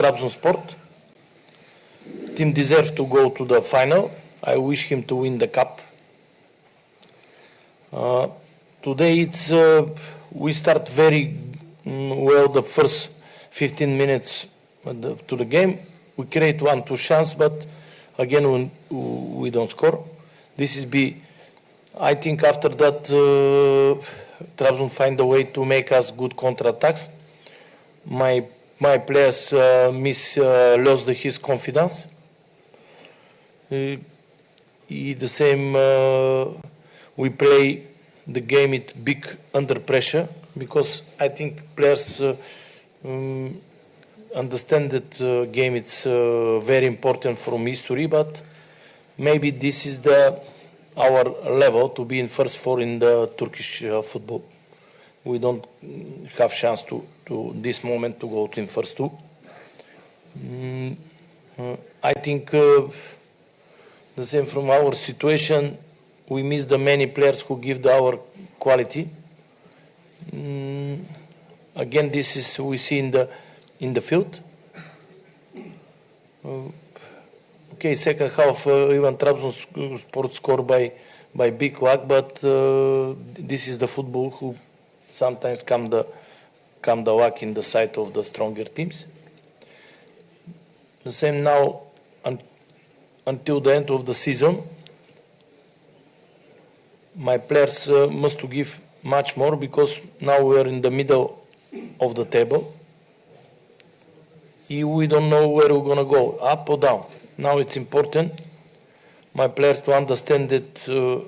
Trabzonspor. Team deserve to go to the final. I wish him to win the cup. Uh, today it's uh, we start very mm, well the first 15 minutes to the game. We create one two chance, but again we, we don't score. This is be. I think after that uh, Trabzon find a way to make us good counter attacks. My my players uh, miss uh, lost his confidence. Uh, he the same. Uh, we play the game it big under pressure because I think players um, understand that uh, game it's very important from history, but maybe this is the our level to be in first four in the Turkish football. We don't have chance to to this moment to go to in first two. Mm, uh, I think uh, the same from our situation. We miss the many players who give the our quality. Mm, again, this is we see in the in the field. Uh, okay, second half uh, even Trabzonspor score by by big luck, but uh, this is the football who sometimes come the come the luck in the side of the stronger teams. The same now un- until the end of the season. My players uh, must to give much more because now we are in the middle of the table. We don't know where we're gonna go, up or down. Now it's important my players to understand that uh,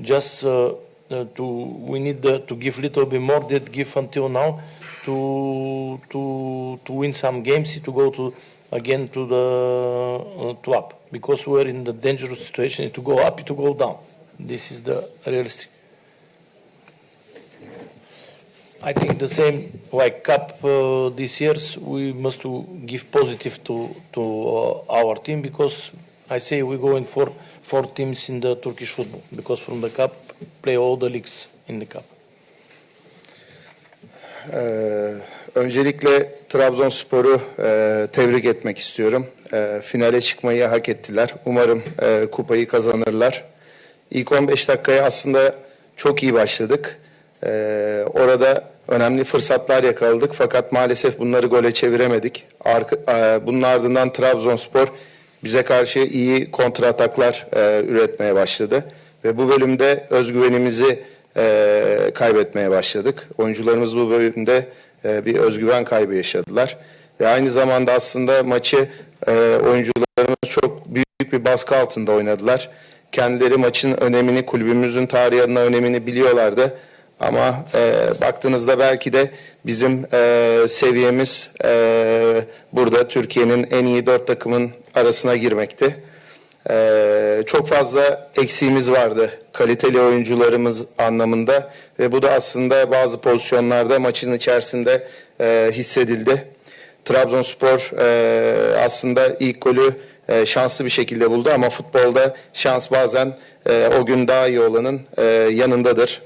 just uh, to we need uh, to give little bit more than give until now to to to win some games to go to again to the uh, to up because we're in the dangerous situation to go up to go down. This is the realistic. I think the same like cup uh, this year's we must to give positive to to uh, our team because I say we go in for four teams in the Turkish football because from the cup play all the leagues in the cup. Ee, öncelikle Trabzonspor'u e, tebrik etmek istiyorum. E, finale çıkmayı hak ettiler. Umarım e, kupayı kazanırlar. İlk 15 dakikaya aslında çok iyi başladık. E, orada önemli fırsatlar yakaladık fakat maalesef bunları gole çeviremedik. Arka, e, bunun ardından Trabzonspor bize karşı iyi kontra ataklar e, üretmeye başladı. Ve bu bölümde özgüvenimizi e, kaybetmeye başladık. Oyuncularımız bu bölümde e, bir özgüven kaybı yaşadılar. Ve aynı zamanda aslında maçı e, oyuncularımız çok büyük bir baskı altında oynadılar. Kendileri maçın önemini, kulübümüzün tarihi adına önemini biliyorlardı. Ama e, baktığınızda belki de bizim e, seviyemiz e, burada Türkiye'nin en iyi dört takımın arasına girmekti. Ee, çok fazla eksiğimiz vardı kaliteli oyuncularımız anlamında ve bu da aslında bazı pozisyonlarda maçın içerisinde e, hissedildi. Trabzonspor e, aslında ilk golü e, şanslı bir şekilde buldu ama futbolda şans bazen e, o gün daha iyi olanın e, yanındadır.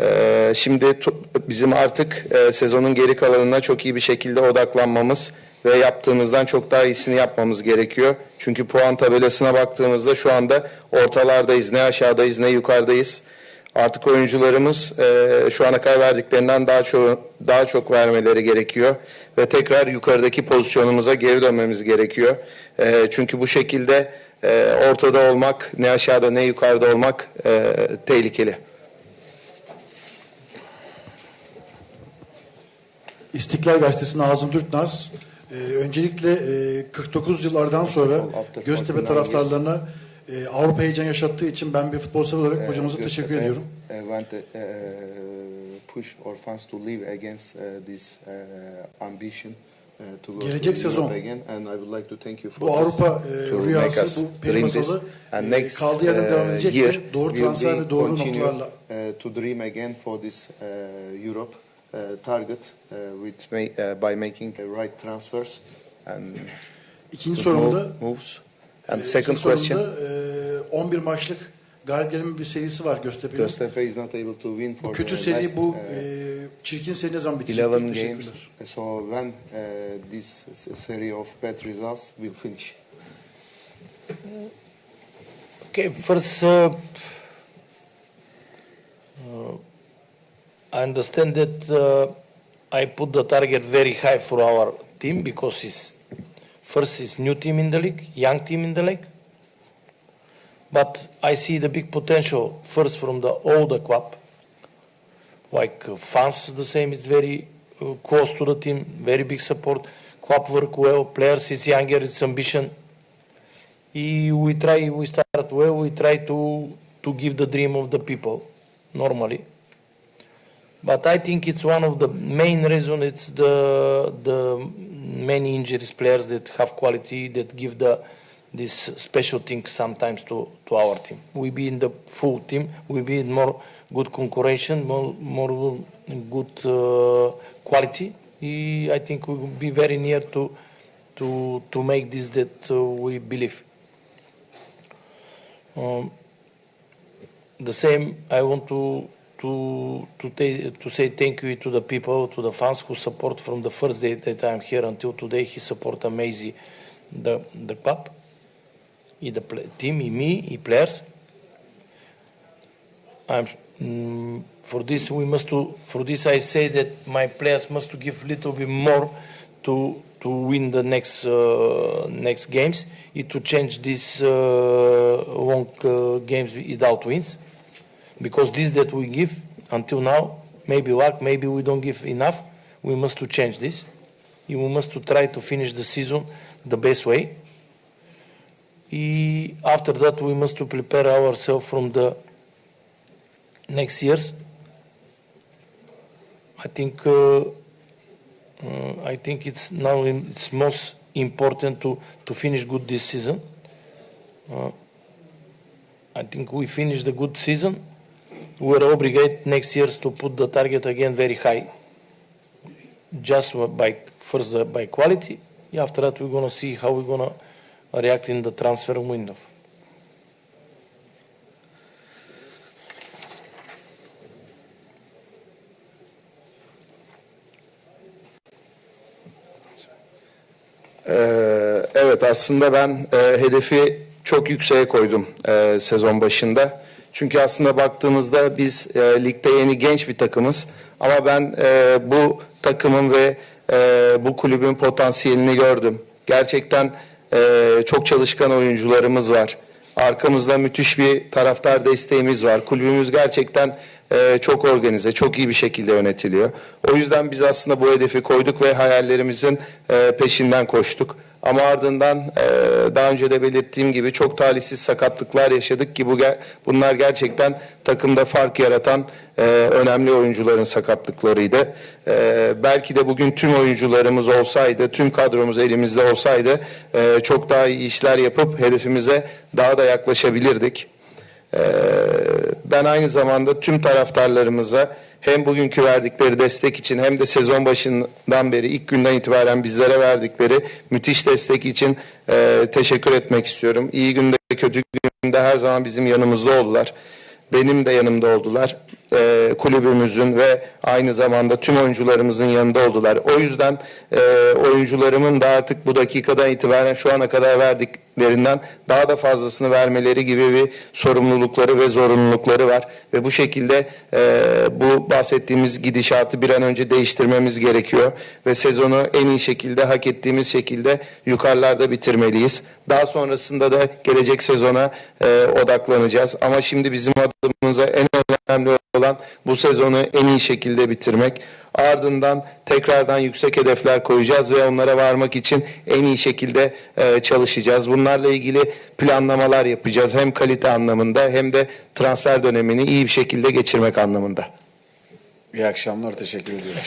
Ee, şimdi bizim artık e, sezonun geri kalanına çok iyi bir şekilde odaklanmamız ve yaptığımızdan çok daha iyisini yapmamız gerekiyor. Çünkü puan tabelasına baktığımızda şu anda ortalardayız. Ne aşağıdayız ne yukarıdayız. Artık oyuncularımız e, şu ana kadar verdiklerinden daha çok daha çok vermeleri gerekiyor ve tekrar yukarıdaki pozisyonumuza geri dönmemiz gerekiyor. E, çünkü bu şekilde e, ortada olmak, ne aşağıda ne yukarıda olmak e, tehlikeli. İstiklal Gazetesi Nazım Dürtnaz. Ee, öncelikle e, 49 yıllardan sonra Göztepe 49 taraftarlarına e, Avrupa heyecan yaşattığı için ben bir futbol sever olarak hocamıza teşekkür ediyorum. want to uh, push our fans to live against this ambition to go Gelecek to sezon again and I would like to thank you for Bu Avrupa e, rüyası, bu peri masalı And e, next, kaldığı yerden devam edecek mi? Doğru transfer ve doğru noktalarla. to dream again for this Europe target uh, with ma- uh, by making the right transfers and İkinci sorumda move- moves. And e, second ikinci question. sorumda e, 11 maçlık galip gelme bir serisi var Göztepe'nin. Göztepe is not able to win for Bu kötü the seri last, bu uh, e, çirkin seri ne zaman bitecek? 11 games. So when uh, this series of bad results will finish? Okay, first, uh, uh, I understand that uh, I put the target very high for our team because it's first it's new team in the league, young team in the league. But I see the big potential first from the older club, like uh, fans the same. It's very uh, close to the team, very big support. Club work well, players is younger, it's ambition. И we try, we start well, we try to, to give the dream of the people, normally. But I think it's one of the main reason, it's the, the many injuries players that have quality, that give the, this special thing sometimes to, to our team. We be in the full team, we be in more good concurrence, more, more good uh, quality. I think we will be very near to, to, to make this that uh, we believe. Um, the same, I want to to to, ta- to say thank you to the people, to the fans who support from the first day that I'm here until today. He support amazing the the club, и the play, team, и me, и players. I'm mm, for this we must to for this I say that my players must to give little bit more to to win the next uh, next games and to change these uh, long uh, games without wins because this that we give until now maybe luck maybe we don't give enough we must to change this and we must to try to finish the season the best way and after that we must to prepare ourselves from the next years I think uh, uh, I think it's now in, it's most important to, to finish good this season. Uh, I think we finished the good season. We're obligated next years to put the target again very high. Just by first uh, by quality. After that, we're gonna see how we're gonna react in the transfer window. Ee, evet aslında ben e, hedefi çok yükseğe koydum e, sezon başında. Çünkü aslında baktığımızda biz e, ligde yeni genç bir takımız. Ama ben e, bu takımın ve e, bu kulübün potansiyelini gördüm. Gerçekten e, çok çalışkan oyuncularımız var. Arkamızda müthiş bir taraftar desteğimiz var. Kulübümüz gerçekten e, çok organize, çok iyi bir şekilde yönetiliyor. O yüzden biz aslında bu hedefi koyduk ve hayallerimizin e, peşinden koştuk. Ama ardından e, daha önce de belirttiğim gibi çok talihsiz sakatlıklar yaşadık ki bu bunlar gerçekten takımda fark yaratan e, önemli oyuncuların sakatlıklarıydı. Belki de bugün tüm oyuncularımız olsaydı, tüm kadromuz elimizde olsaydı çok daha iyi işler yapıp hedefimize daha da yaklaşabilirdik. Ee, ben aynı zamanda tüm taraftarlarımıza hem bugünkü verdikleri destek için hem de sezon başından beri ilk günden itibaren bizlere verdikleri müthiş destek için e, teşekkür etmek istiyorum. İyi günde kötü günde her zaman bizim yanımızda oldular. Benim de yanımda oldular. Ee, kulübümüzün ve aynı zamanda tüm oyuncularımızın yanında oldular. O yüzden e, oyuncularımın da artık bu dakikadan itibaren şu ana kadar verdiklerinden daha da fazlasını vermeleri gibi bir sorumlulukları ve zorunlulukları var. Ve bu şekilde e, bu bahsettiğimiz gidişatı bir an önce değiştirmemiz gerekiyor. Ve sezonu en iyi şekilde, hak ettiğimiz şekilde yukarılarda bitirmeliyiz. Daha sonrasında da gelecek sezona e, odaklanacağız. Ama şimdi bizim adımıza en önemli olan bu sezonu en iyi şekilde bitirmek. Ardından tekrardan yüksek hedefler koyacağız ve onlara varmak için en iyi şekilde e, çalışacağız. Bunlarla ilgili planlamalar yapacağız. Hem kalite anlamında hem de transfer dönemini iyi bir şekilde geçirmek anlamında. İyi akşamlar, teşekkür ediyorum.